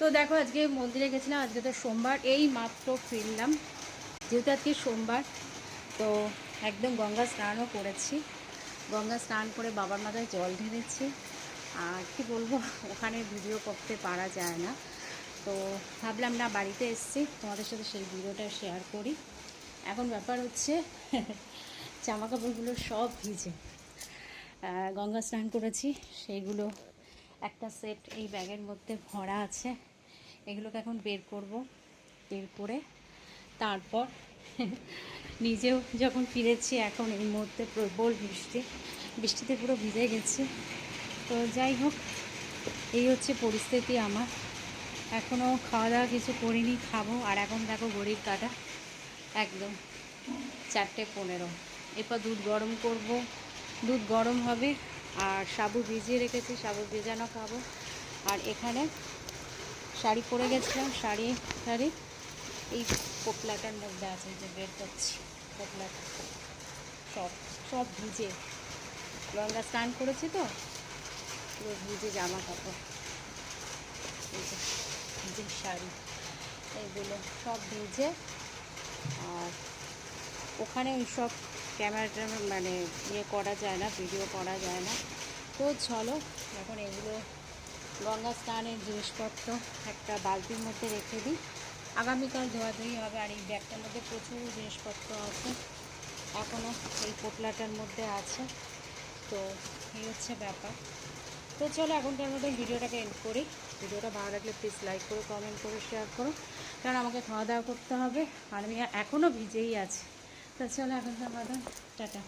তো দেখো, আজকে মন্দিরে গেছিলাম, আজকে তো সোমবার, এই মাত্র ফিরলাম। যেহেতু আজকে সোমবার, তো একদম গঙ্গা স্নানও করেছি। গঙ্গা স্নান করে বাবার মাথায় জল ঢেলেছি। আর কি বলব, ওখানে ভিডিও করতে পারা যায় না। তো ভাবলাম, না, বাড়িতে এসছি, তোমাদের সাথে সেই ভিডিওটা শেয়ার করি। এখন ব্যাপার হচ্ছে জামা কাপড়গুলো সব ভিজে। গঙ্গা স্নান করেছি সেইগুলো একটা সেট এই ব্যাগের মধ্যে ভরা আছে। এগুলোকে এখন বের করব, বের করে তারপর নিজেও যখন ফিরেছি, এখন এই মুহূর্তে প্রবল বৃষ্টি, বৃষ্টিতে পুরো ভিজে গেছি। তো যাই হোক, এই হচ্ছে পরিস্থিতি আমার। এখনও খাওয়া দাওয়া কিছু করিনি, খাব। আর এখন দেখো ঘড়ির কাটা, একদম চারটে পনেরো। এরপর দুধ গরম করব। দুধ গরম হবে, আর সাবু ভিজিয়ে রেখেছি, সাবু ভেজানো খাব। আর এখানে শাড়ি পরে গেছিলাম, শাড়ি শাড়ি। এই পোপলাটার মধ্যে আছে যে বের করছি পোপলাটা সব সব ভিজে। গঙ্গা স্নান করেছি তো, পুরো ভিজে জামা কাপড়। ভিজে শাড়ি এইগুলো সব ভিজে। আর ওখানে ওই সব ক্যামেরাটা মানে ইয়ে করা যায় না, ভিডিও করা যায় না। তো চলো, এখন এগুলো গঙ্গা স্নানের জিনিসপত্র একটা বালতির মধ্যে রেখে দিই। আগামীকাল ধোয়াধুয়ি হবে আর এই ব্যাগটার মধ্যে প্রচুর জিনিসপত্র আছে। এখনও এই পোটলাটার মধ্যে আছে। তো এই হচ্ছে ব্যাপার। তো চলো এখনকার মতো ভিডিওটাকে এন্ড করি। ভিডিওটা ভালো লাগলে প্লিজ লাইক করো কমেন্ট করো শেয়ার করো। কারণ আমাকে খাওয়া দাওয়া করতে হবে। আর আমি এখনও ভিজেই আছি। তো চলো এখনকার মতো টাটা।